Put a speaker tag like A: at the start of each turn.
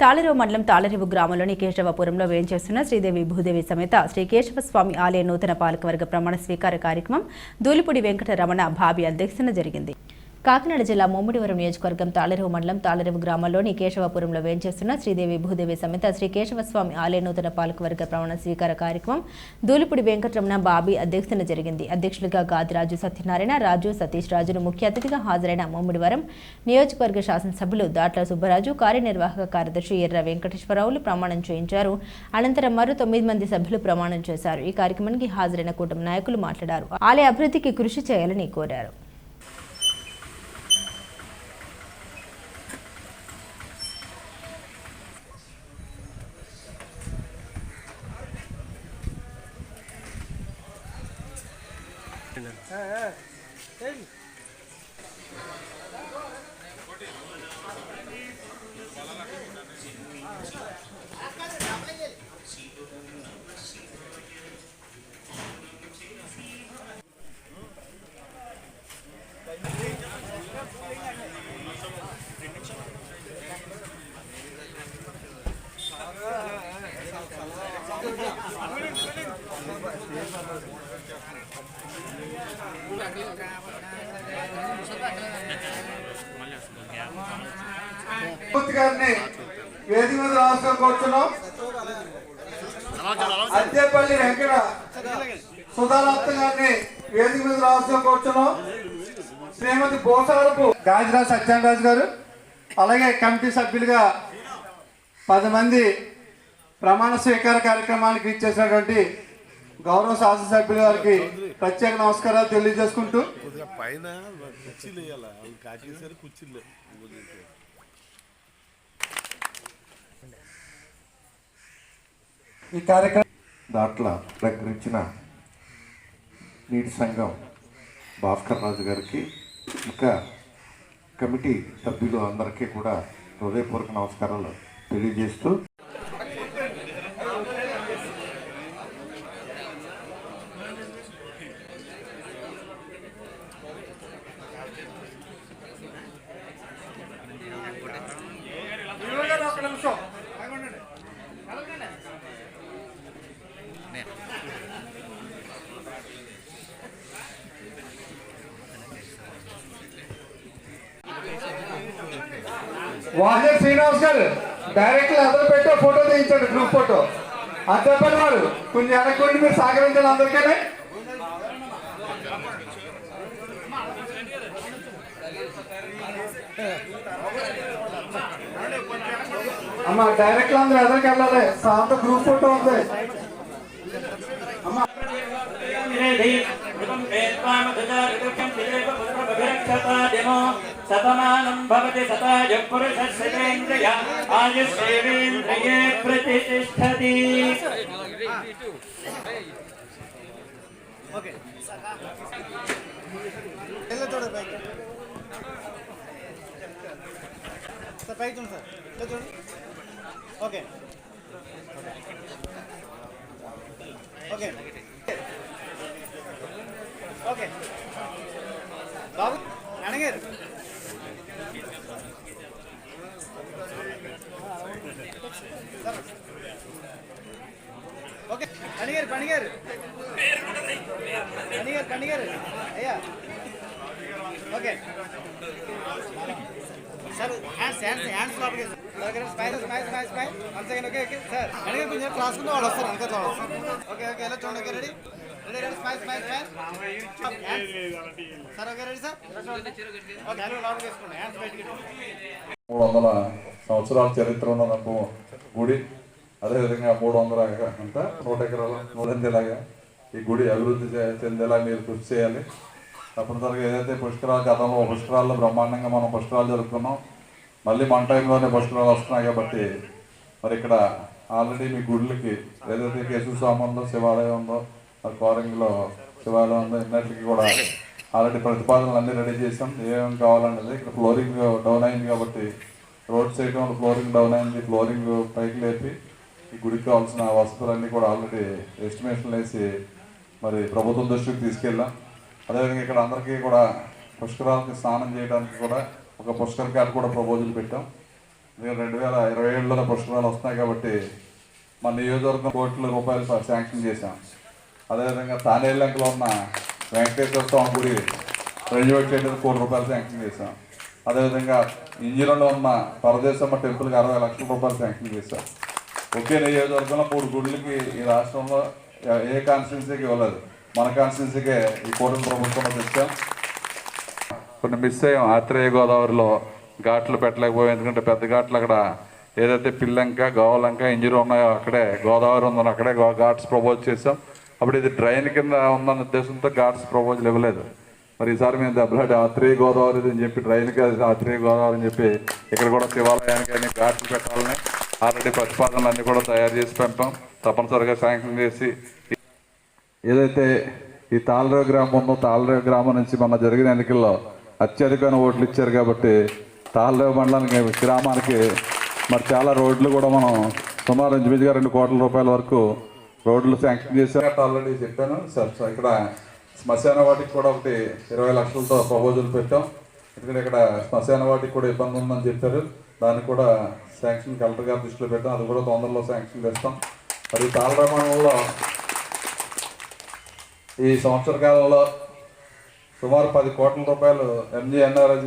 A: తాళరేవు మండలం తాళరేవు గ్రామంలోని కేశవపురంలో వేయించేస్తున్న శ్రీదేవి భూదేవి సమేత శ్రీ కేశవ స్వామి ఆలయ నూతన పాలకవర్గ ప్రమాణ స్వీకార కార్యక్రమం దూలిపూడి వెంకటరమణ భావి అధ్యక్షతన జరిగింది. కాకినాడ జిల్లా ముమ్మిడివరం నియోజకవర్గం తాళరేవు మండలం తాళరేవు గ్రామంలోని కేశవపురంలో వేంచేస్తున్న శ్రీదేవి భూదేవి సమేత శ్రీ కేశవస్వామి ఆలయ నూతన పాలకవర్గ ప్రమాణ స్వీకార కార్యక్రమం దూలిపూడి వెంకటరమణ బాబీ అధ్యక్షతన జరిగింది. అధ్యక్షులుగా గాదిరాజు సత్యనారాయణ రాజు సతీష్ రాజును ముఖ్య అతిథిగా హాజరైన ముమ్మిడివరం నియోజకవర్గ శాసనసభ్యులు దాట్ల సుబ్బరాజు కార్యనిర్వాహక కార్యదర్శి ఎర్ర వెంకటేశ్వరరావులు ప్రమాణం చేయించారు. అనంతరం మరో తొమ్మిది మంది సభ్యులు ప్రమాణం చేశారు. ఈ కార్యక్రమానికి హాజరైన కూటమి నాయకులు మాట్లాడారు. ఆలయ అభివృద్ధికి కృషి చేయాలని కోరారు. 哎哎，哎。
B: మూర్తి గారిని వేదిక మీద రాష్ట్రం కూర్చున్నాం అద్దెపల్లి వెంకట సుధారత్న గారిని వేదిక మీద రాష్ట్రం కూర్చున్నాం శ్రీమతి బోసారపు గాజరాజ్ సత్యానరాజు గారు అలాగే కమిటీ సభ్యులుగా పది మంది ప్రమాణ స్వీకార కార్యక్రమానికి ఇచ్చేసినటువంటి గౌరవ శాసనసభ్యుల గారికి ప్రత్యేక నమస్కారాలు తెలియజేసుకుంటూ. ఈ కార్యక్రమం
C: దాంట్లో ప్రకటించిన నీటి సంఘం భాస్కర్ రాజు గారికి ఇంకా కమిటీ సభ్యులు అందరికీ కూడా హృదయపూర్వక నమస్కారాలు తెలియజేస్తూ
B: వాహే శ్రీనివాస్ గారు డైరెక్ట్ అదర్ పెట్టే ఫోటో తీయించండి గ్రూప్ ఫోటో అది చెప్పండి వారు కొంచెం వెనక్కి మీరు సహకరించాలి అందరికనే. అమ్మ డైరెక్ట్ అందరూ ఎదరికి వెళ్ళాలి. సాంత గ్రూప్ ఫోటో ఉంది.
D: శతమానం భవతి శతాయ పురుషేంద్రియ ఆయుష్ేంద్రియే ప్రతిష్టతి
E: సార్ పైకి చూడండి సార్ ఇలా చూడండి ఓకే ఓకే ఓకే బాబు అడగారు ఓకే పనిగారు పనిగారు. పనిగారు పనిగారు. అయ్యా. Okay. Sir hands hands hands లోపలికి smile smile smile smile one second okay okay sir అడిగే కొంచెం క్లాస్ వాళ్ళు వస్తారు అంతే ఓకే ఓకే ఎలా చూడండి okay ready ready ready smile smile smile sir okay ready sir okay లోపలికి వేసుకోండి. హ్యాండ్స్
F: మూడు వందల సంవత్సరాల చరిత్ర ఉన్న గుడి అదేవిధంగా మూడు వందల అంత నూట ఎకరాల నూరందేలాగా ఈ గుడి అభివృద్ధి చెందేలా మీరు కృషి చేయాలి. తప్పనిసరిగా ఏదైతే పుష్కరాలు గతంలో పుష్కరాల్లో బ్రహ్మాండంగా మనం పుష్కరాలు జరుపుకున్నాం మళ్ళీ మన టైంలోనే పుష్కరాలు వస్తున్నాయి కాబట్టి మరి ఇక్కడ ఆల్రెడీ మీ గుళ్ళకి ఏదైతే కేసు స్వామి ఉందో శివాలయం ఉందో మరి కోరంగిలో శివాలయం ఉందో ఇన్నిటికి కూడా ఆల్రెడీ ప్రతిపాదనలు అన్నీ రెడీ చేసాం ఏమేమి కావాలన్నది ఇక్కడ ఫ్లోరింగ్ డౌన్ అయింది కాబట్టి రోడ్ సైడ్ ఫ్లోరింగ్ డౌన్ అయింది ఫ్లోరింగ్ పైకి లేపి ఈ గుడికి కావాల్సిన వసతులన్నీ కూడా ఆల్రెడీ ఎస్టిమేషన్లు వేసి మరి ప్రభుత్వం దృష్టికి తీసుకెళ్ళాం. అదేవిధంగా ఇక్కడ అందరికీ కూడా పుష్కరాలకి స్నానం చేయడానికి కూడా ఒక పుష్కర్ కార్డ్ కూడా ప్రపోజల్ పెట్టాం. ఎందుకంటే రెండు వేల ఇరవై ఏడులో పుష్కరాలు వస్తున్నాయి కాబట్టి మన నియోజకవర్గం కోట్ల రూపాయలు శాంక్షన్ చేశాం. అదేవిధంగా తానేలంకలో ఉన్న వెంకటేశ్వర స్వామి గుడి రెన్యూవేట్ చేయడానికి కోటి రూపాయలు శాంక్షన్ చేశాం. అదేవిధంగా ఇంజనీర్లో ఉన్న పరదేశమ్మ టెంపుల్కి అరవై లక్షల రూపాయలు శాంక్షన్ చేశాం ఒకే నియోజకవర్గంలో మూడు గుడులకి ఈ రాష్ట్రంలో ఏ- కాన్స్టిట్యున్సీకి ఇవ్వలేదు. మన కాన్స్టిట్యున్సీకే ఈ కూటమి ప్రభుత్వంలో తెచ్చాం. కొన్ని మిస్ అయ్యాం. ఆత్రేయ గోదావరిలో ఘాట్లు పెట్టలేకపోయాం. ఎందుకంటే పెద్ద ఘాట్లు అక్కడ ఏదైతే పిల్లంక గోవలంక ఇంజూరీ ఉన్నాయో అక్కడే గోదావరి ఉందని అక్కడే ఘాట్స్ ప్రపోజ్ చేసాం అప్పుడు ఇది డ్రైన్ కింద ఉందన్న ఉద్దేశంతో ఘాట్స్ ప్రపోజల్ ఇవ్వలేదు. మరి ఈసారి మేము దెబ్బలాడి ఆత్రేయ గోదావరి అని చెప్పి ట్రైన్ అది ఆత్రేయ గోదావరి అని చెప్పి ఇక్కడ కూడా శివాలయానికి అన్ని ఘాట్లు పెట్టాలని ఆల్రెడీ ప్రతిపాదనలు కూడా తయారు చేసి పెంపాం. తప్పనిసరిగా శాంక్షన్ చేసి ఏదైతే ఈ తాళరేవు గ్రామం ఉందో తాళరేవు గ్రామం నుంచి మొన్న జరిగిన ఎన్నికల్లో అత్యధికమైన ఓట్లు ఇచ్చారు కాబట్టి తాళరేవు మండలానికి గ్రామానికి మరి చాలా రోడ్లు కూడా మనం సుమారు ఇంచుమించుగా రెండు కోట్ల రూపాయల వరకు రోడ్లు శాంక్షన్ చేశారు. ఆల్రెడీ చెప్పాను. సార్ ఇక్కడ శ్మశాన వాటికి కూడా ఒకటి ఇరవై లక్షలతో ప్రపోజల్ పెట్టాం. ఎందుకంటే ఇక్కడ శ్మశాన వాటికి కూడా ఇబ్బంది ఉందని చెప్పారు. దానికి కూడా శాంక్షన్ కలెక్టర్ గారి దృష్టిలో పెట్టాం. అది కూడా తొందరలో శాంక్షన్ చేస్తాం. మరి తాళరేవు ఈ సంవత్సర కాలంలో సుమారు పది కోట్ల రూపాయలు ఎంజీఎన్ఆర్ఎస్